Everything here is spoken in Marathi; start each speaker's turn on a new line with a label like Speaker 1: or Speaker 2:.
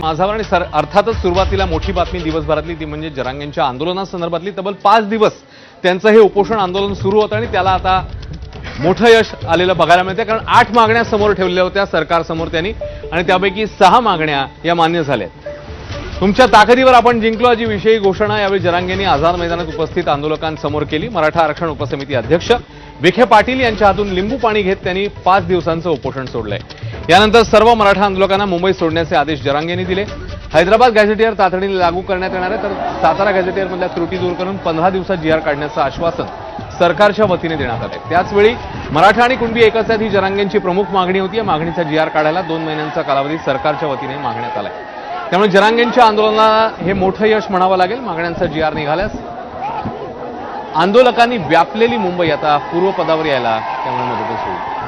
Speaker 1: माझावर आणि सर अर्थातच सुरुवातीला मोठी बातमी दिवसभरातली ती म्हणजे जरांगेंच्या आंदोलनासंदर्भातली. तब्बल पाच दिवस त्यांचं हे उपोषण आंदोलन सुरू होतं आणि त्याला आता मोठं यश आलेलं बघायला मिळते कारण आठ मागण्या समोर ठेवलेल्या होत्या सरकारसमोर त्यांनी आणि त्यापैकी सहा मागण्या या मान्य झाल्या तुमच्या ताकदीवर आपण जिंकलो अशी विषयी घोषणा यावेळी जरांगेंनी आझाद मैदानात उपस्थित आंदोलकांसमोर केली. मराठा आरक्षण उपसमिती अध्यक्ष विखे पाटील यांच्या हातून लिंबू पाणी घेत त्यांनी पाच दिवसांचं उपोषण सोडलंय. यानंतर सर्व मराठा आंदोलकांना मुंबई सोडण्याचे आदेश जरांगेंनी दिले. हैदराबाद गॅझेटियर तातडीने लागू करण्यात येणार आहे तर सातारा गॅझेटियरमधल्या त्रुटी दूर करून पंधरा दिवसात जीआर काढण्याचं आश्वासन सरकारच्या वतीने देण्यात आले त्याचवेळी मराठा आणि कुणबी एकच आहेत ही जरांगेंची प्रमुख मागणी होती. या मागणीचा जीआर काढायला दोन महिन्यांचा कालावधी सरकारच्या वतीने मागण्यात आलाय. त्यामुळे जरांगेंच्या आंदोलनाला हे मोठं यश म्हणावं लागेल. मागण्यांचा जीआर निघाल्यास आंदोलकांनी व्यापलेली मुंबई आता पूर्वपदावर यायला त्यामुळे मदतच होईल.